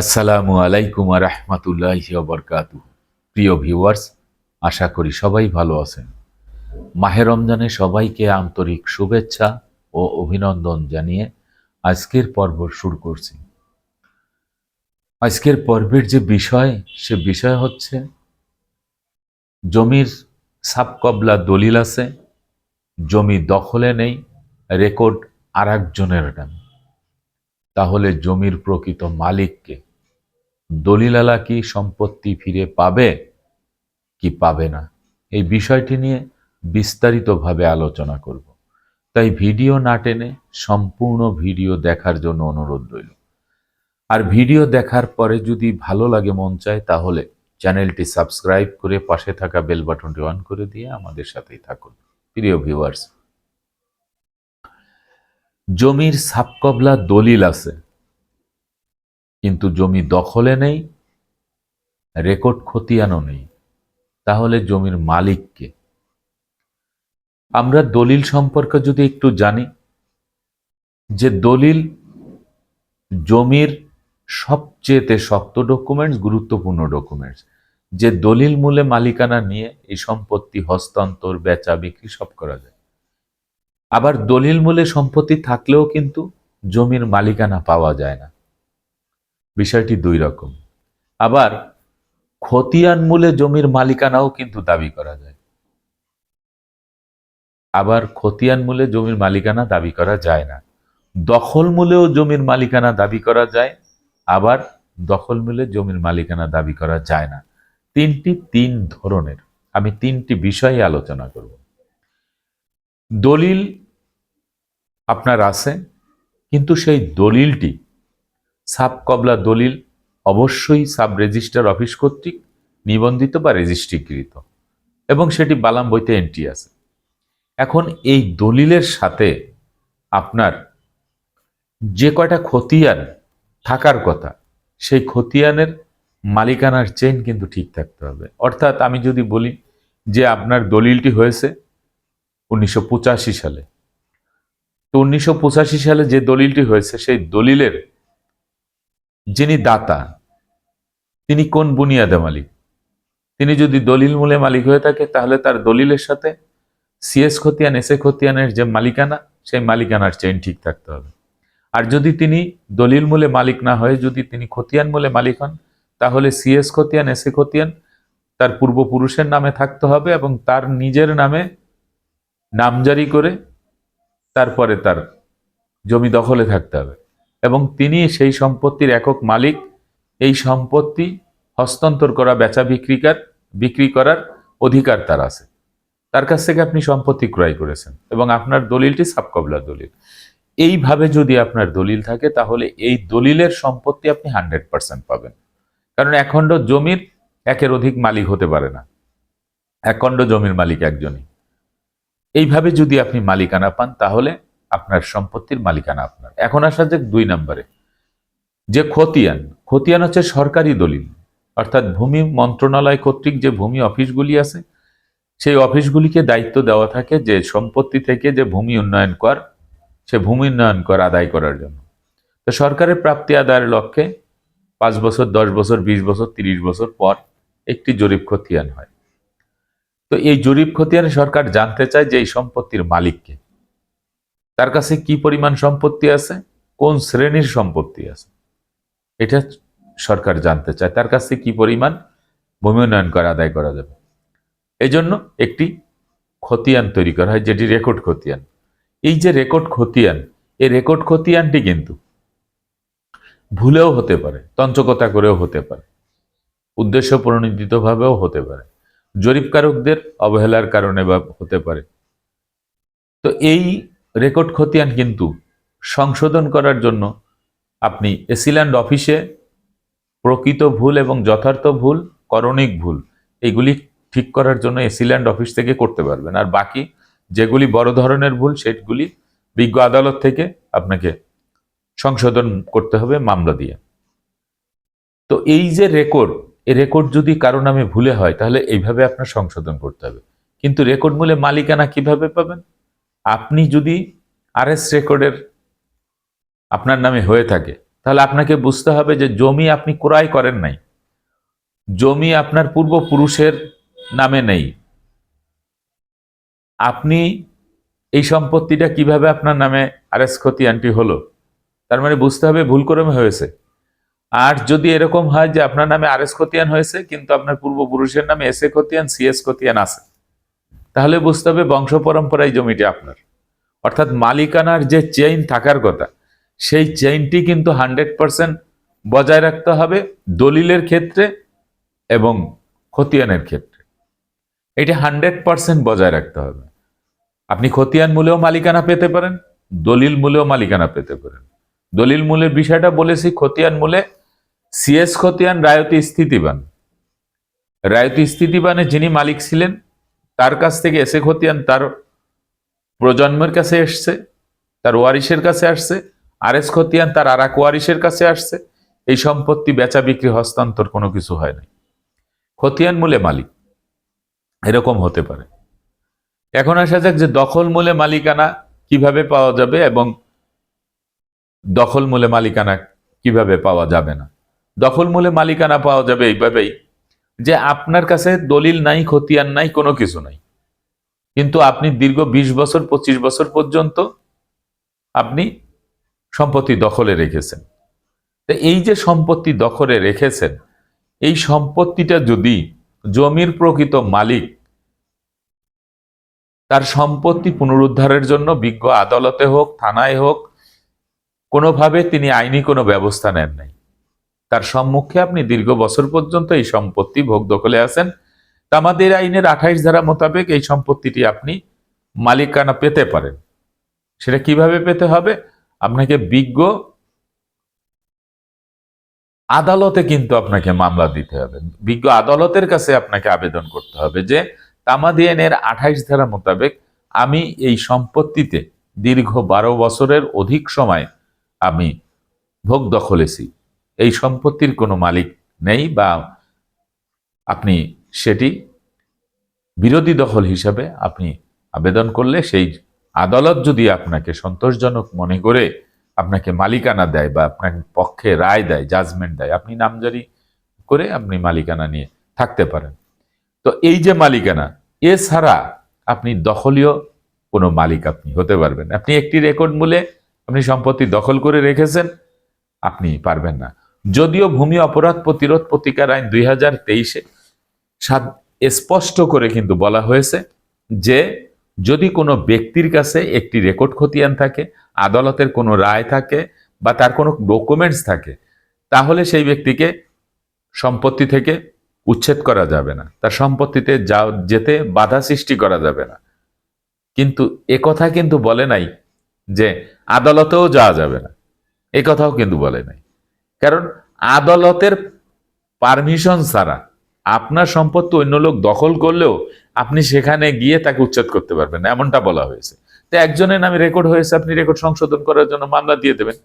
আসসালামু আলাইকুম রহমতুল্লাহ বরকাত প্রিয় ভিউয়ার্স, আশা করি সবাই ভালো আছেন। মাহে রমজানে সবাইকে আন্তরিক শুভেচ্ছা ও অভিনন্দন জানিয়ে আজকের পর্ব শুরু করছি। আজকের পর্বের যে বিষয়, সে বিষয় হচ্ছে জমির সাবকবলা দলিল আছে, জমি দখলে নেই, রেকর্ড আর একজনের নাম। তাহলে জমির প্রকৃত মালিককে দলিলালা কি সম্পত্তি ফিরে পাবে কি পাবে না? এই বিষয়টি নিয়ে বিস্তারিতভাবে আলোচনা করব। তাই ভিডিও না টেনে সম্পূর্ণ ভিডিও দেখার জন্য অনুরোধ রইল। আর ভিডিও দেখার পরে যদি ভালো লাগে, মন চায়, তাহলে চ্যানেলটি সাবস্ক্রাইব করে পাশে থাকা বেল বাটনটি অন করে দিয়ে আমাদের সাথেই থাকুন। প্রিয় ভিউয়ার্স, জমির সাবকবলা দলিল আছে। কিন্তু জমি দখলে নেই, রেকর্ড খতিয়ানও নেই। তাহলে জমির মালিককে আমরা দলিল সম্পর্কে যদি একটু জানি, যে দলিল জমির সবচেয়েতে শক্ত ডকুমেন্টস গুরুত্বপূর্ণ ডকুমেন্টস যে দলিল মূলে মালিকানা নিয়ে এই সম্পত্তি, হস্তান্তর, বেচা, বিক্রি সব করা যায়। আবার দলিল মূলে সম্পত্তি থাকলেও কিন্তু জমির মালিকানা পাওয়া যায় না। বিষয়টি দুই রকম। আবার খতিয়ান মূলে জমির মালিকানাও কিন্তু দাবি করা যায়। আবার খতিয়ান মূলে জমির মালিকানা দাবি করা যায় না। দখল মূলেও জমির মালিকানা দাবি করা যায়, আবার দখল মূলে জমির মালিকানা দাবি করা যায় না। তিনটি তিন ধরনের। আমি তিনটি বিষয়ে আলোচনা করব। দলিল আপনার আছে, কিন্তু সেই দলিলটি সাব কবলা দলিল অবশ্যই সাব রেজিস্টার অফিস কর্তৃক নিবন্ধিত বা রেজিস্ট্রিকৃত, এবং সেটি বালাম বইতে এন্ট্রি আছে। এখন এই দলিলের সাথে আপনার যে কয়টা খতিয়ান থাকার কথা, সেই খতিয়ানের মালিকানার চেইন কিন্তু ঠিক থাকতে হবে। অর্থাৎ আমি যদি বলি যে আপনার দলিলটি হয়েছে উনিশশো পঁচাশি সালে, তো উনিশশো পঁচাশি সালে যে দলিলটি হয়েছে, সেই দলিলের যিনি দাতা, তিনি কোন বুনিয়াদে মালিক? তিনি যদি দলিল মূলে মালিক হয়ে থাকে, তাহলে তার দলিলের সাথে সিএস খতিয়ান এস এ খতিয়ানের যে মালিকানা, সেই মালিকানার চেইন ঠিক থাকতে হবে। আর যদি তিনি দলিল মূলে মালিক না হয়ে, যদি তিনি খতিয়ান মূলে মালিক হন, তাহলে সিএস খতিয়ান এস এ খতিয়ান তার পূর্বপুরুষের নামে থাকতে হবে এবং তার নিজের নামে নামজারি করে তারপরে তার জমি দখলে থাকতে হবে। এবং তিনি সেই সম্পত্তির একক মালিক। এই সম্পত্তি হস্তান্তর করা বেচা বিক্রিকার, বিক্রি করার অধিকার তার আছে। তার কাছ থেকে আপনি সম্পত্তি ক্রয় করেছেন এবং আপনার দলিলটি সাবকবলার দলিল। এইভাবে যদি আপনার দলিল থাকে, তাহলে এই দলিলের সম্পত্তি আপনি হান্ড্রেড পার্সেন্ট পাবেন। কারণ একখণ্ড জমির একের অধিক মালিক হতে পারে না। একখণ্ড জমির মালিক একজনই। এইভাবে যদি আপনি মালিকানা পান, তাহলে আপনার সম্পত্তির মালিকানা আপনার। এখন আসা যাক দুই নম্বরে। যে খতিয়ান খতিয়ান হচ্ছে সরকারি দলিল। অর্থাৎ ভূমি মন্ত্রণালয় কর্তৃক যে ভূমি অফিসগুলি আছে, সেই অফিসগুলিকে দায়িত্ব দেওয়া থাকে যে সম্পত্তি থেকে যে ভূমি উন্নয়ন কর, সে ভূমি উন্নয়ন কর আদায় করার জন্য। তো সরকারের প্রাপ্তি আদায়ের লক্ষ্যে পাঁচ বছর, দশ বছর, বিশ বছর, তিরিশ বছর পর একটি জরিপ খতিয়ান হয়। তো এই জরিপ খতিয়ানে সরকার জানতে চায় যে এই সম্পত্তির মালিককে। তার কাছে কি পরিমাণ সম্পত্তি আছে? কোন শ্রেণির সম্পত্তি আছে? এটা সরকার জানতে চায়। তার কাছে কি পরিমাণ ভূমি উন্নয়ন করে, আদায় করা যাবে? এই জন্য একটি খতিয়ান তৈরি করা হয়, যেটি রেকর্ড খতিয়ান। এই যে রেকর্ড খতিয়ান এই রেকর্ড খতিয়ানটি কিন্তু ভুলেও হতে পারে তঞ্চকতা করেও হতে পারে, উদ্দেশ্য প্রণোদিতভাবেও হতে পারে, জরিপকারকদের অবহেলার কারণে বা হতে পারে। তো এই রেকর্ড খতিয়ান কিন্তু সংশোধন করার জন্য আপনি এসিল্যান্ড অফিসে প্রকৃত ভুল এবং যথার্থ ভুল, করণিক ভুল এইগুলি ঠিক করার জন্য এসিল্যান্ড অফিস থেকে করতে পারবেন। আর বাকি যেগুলি বড় ধরনের ভুল, সেগুলি বিজ্ঞ আদালত থেকে আপনাকে সংশোধন করতে হবে মামলা দিয়ে। তো এই যে রেকর্ড এই রেকর্ড যদি কারও নামে ভুলে হয়, তাহলে এইভাবে আপনার সংশোধন করতে হবে। কিন্তু রেকর্ড মূলে মালিকানা কীভাবে পাবেন? আপনি যদি আরএস রেকর্ডের আপনার নামে হয়ে থাকে, তাহলে আপনাকে বুঝতে হবে যে জমি আপনি ক্রয় করেন নাই। জমি আপনার পূর্বপুরুষের নামে নেই। আপনি এই সম্পত্তিটা কীভাবে আপনার নামে আর আরএস খতিয়ানটি হলো? তার মানে বুঝতে হবে ভুল ক্রমে হয়েছে। আর যদি এরকম হয় যে আপনার নামে আরএস খতিয়ান হয়েছে, কিন্তু আপনার পূর্বপুরুষের নামে এস এ খতিয়ান সিএস খতিয়ান আছে। তাহলে বুঝতে হবে বংশ পরম্পরায় জমিটি আপনার। অর্থাৎ মালিকানার যে চেইন থাকার কথা, সেই চেইনটি কিন্তু হান্ড্রেড পার্সেন্ট বজায় রাখতে হবে দলিলের ক্ষেত্রে এবং খতিয়ানের ক্ষেত্রে। এটি হান্ড্রেড পার্সেন্ট বজায় রাখতে হবে। আপনি খতিয়ান মূলেও মালিকানা পেতে পারেন, দলিল মূলেও মালিকানা পেতে পারেন। দলিল মূলের বিষয়টা বলেছি, খতিয়ান মূলে সিএস খতিয়ান রায়তি স্থিতিবান। রায়তি স্থিতিবানে যিনি মালিক ছিলেন তার কাছ থেকে এসে খতিয়ান তার প্রজন্মের কাছে এসছে, তার ওয়ারিশের কাছে আসছে আর এস খতিয়ান তার আর এক ওয়ারিশের কাছে আসছে। এই সম্পত্তি বেচা বিক্রি, হস্তান্তর কোনো কিছু হয় নাই। খতিয়ান মূলে মালিক। এরকম হতে পারে। এখন আসা যাক যে দখল মূলে মালিকানা কীভাবে পাওয়া যাবে এবং দখল মূলে মালিকানা কীভাবে পাওয়া যাবে না। দখল মূলে মালিকানা পাওয়া যাবে এইভাবেই যে আপনার কাছে দলিল নাই, খতিয়ান নাই, কোনো কিছু নাই। কিন্তু আপনি দীর্ঘ ২০ বছর ২৫ বছর পর্যন্ত আপনি সম্পত্তি দখলে রেখেছেন। এই যে সম্পত্তি দখলে রেখেছেন, এই সম্পত্তিটা যদি জমির প্রকৃত মালিক তার সম্পত্তি পুনরুদ্ধারের জন্য বিজ্ঞ আদালতে হোক, থানায় হোক, কোনোভাবে তিনি আইনি কোনো ব্যবস্থা নেন নাই। তার সম্মুখে আপনি দীর্ঘ বছর পর্যন্ত এই সম্পত্তি ভোগ দখলে আছেন। তামাদের আইনের আঠাইশ ধারা মোতাবেক এই সম্পত্তিটি আপনি মালিকানা পেতে পারেন। সেটা কীভাবে পেতে হবে? আপনাকে বিজ্ঞ আদালতে কিন্তু আপনাকে মামলা দিতে হবে। বিজ্ঞ আদালতের কাছে আপনাকে আবেদন করতে হবে যে তামাদি আইনের আঠাইশ ধারা মোতাবেক আমি এই সম্পত্তিতে দীর্ঘ বারো বছরের অধিক সময় আমি ভোগ দখলেছি। এই সম্পত্তির কোনো মালিক নেই বা আপনি সেটি বিরোধী দখল হিসাবে আপনি আবেদন করলে সেই আদালত যদি আপনাকে সন্তোষজনক মনে করে আপনাকে মালিকানা দেয় বা আপনার পক্ষে রায় দেয় জাজমেন্ট দেয়, আপনি নামজারি করে আপনি মালিকানা নিয়ে থাকতে পারেন। তো এই যে মালিকানা, এছাড়া আপনি দখলীয় কোনো মালিক আপনি হতে পারবেন। আপনি একটি রেকর্ড মূলে আপনি সম্পত্তি দখল করে রেখেছেন, আপনি পারবেন না। যদিও ভূমি অপরাধ প্রতিরোধ প্রতিকার আইন দুই হাজার তেইশে স্পষ্ট করে কিন্তু বলা হয়েছে যে যদি কোনো ব্যক্তির কাছে একটি রেকর্ড খতিয়ান থাকে, আদালতের কোনো রায় থাকে বা তার কোনো ডকুমেন্টস থাকে, তাহলে সেই ব্যক্তিকে সম্পত্তি থেকে উচ্ছেদ করা যাবে না। তার সম্পত্তিতে যা যেতে বাধা সৃষ্টি করা যাবে না। কিন্তু কথা কিন্তু বলে নাই যে আদালতেও যাওয়া যাবে না। কথাও কিন্তু বলে নাই। কারণ আদালতের পারমিশন ছাড়া আপনার সম্পত্তি অন্য লোক দখল করলেও আপনি সেখানে গিয়ে তাকে উচ্ছেদ করতে পারবেন, এমনটা বলা হয়েছে। তো একজনের নামে রেকর্ড হয়েছে, আপনি রেকর্ড সংশোধন করার জন্য মামলা দিয়ে দেবেন।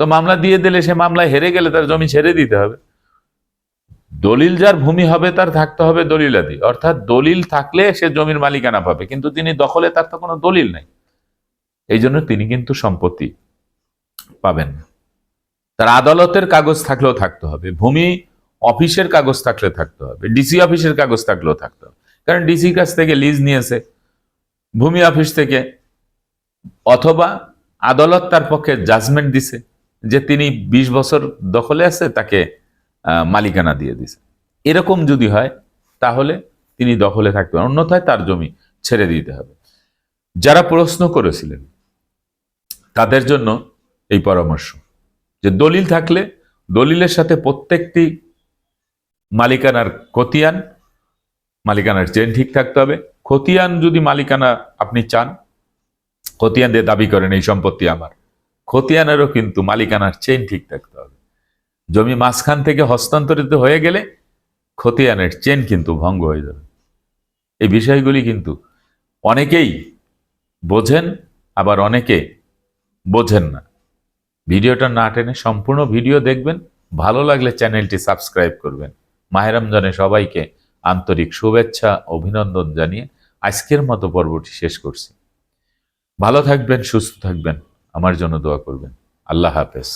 তো মামলা দিয়ে দিলে সে মামলায় হেরে গেলে তার জমি ছেড়ে দিতে হবে। দলিল যার ভূমি হবে তার থাকতে হবে দলিলাদি। অর্থাৎ দলিল থাকলে সে জমির মালিকানা পাবে, কিন্তু তিনি দখলে তার তো কোনো দলিল নাই। এই জন্য তিনি কিন্তু সম্পত্তি পাবেন না। তার আদালতের কাগজ থাকলেও থাকতে হবে, ভূমি অফিসের কাগজ থাকলে থাকতে হবে ডিসি অফিসের কাগজ থাকলেও থাকতে হবে। কারণ ডিসি কাছ থেকে লিজ নিয়েছে, ভূমি অফিস থেকে, অথবা আদালত তার পক্ষে জাজমেন্ট দিছে যে তিনি ২০ বছর দখলে আছে, তাকে মালিকানা দিয়ে দিছে। এরকম যদি হয়, তাহলে তিনি দখলে থাকবেন অন্যথায় তার জমি ছেড়ে দিতে হবে। যারা প্রশ্ন করেছিলেন, তাদের জন্য এই পরামর্শ। যে দলিল থাকলে দলিলের সাথে প্রত্যেকটি মালিকানার খতিয়ান, মালিকানার চেন ঠিক থাকতে হবে। খতিয়ান যদি মালিকানা আপনি চান, খতিয়ান দিয়ে দাবি করেন, এই সম্পত্তি আমার। খতিয়ানেরও কিন্তু মালিকানার চেন ঠিক থাকতে হবে। জমি মাঝখান থেকে হস্তান্তরিত হয়ে গেলে খতিয়ানের চেন কিন্তু ভঙ্গ হয়ে যাবে। এই বিষয়গুলি কিন্তু অনেকেই বোঝেন, আবার অনেকে বোঝেন না। ভিডিওটা না টেনে সম্পূর্ণ ভিডিও দেখবেন। ভালো লাগলে চ্যানেলটি সাবস্ক্রাইব করবেন। মাহেরমজানে সবাইকে আন্তরিক শুভেচ্ছা, অভিনন্দন জানিয়ে আজকের মতো পর্বটি শেষ করছি। ভালো থাকবেন, সুস্থ থাকবেন। আমার জন্য দোয়া করবেন। আল্লাহ হাফেজ।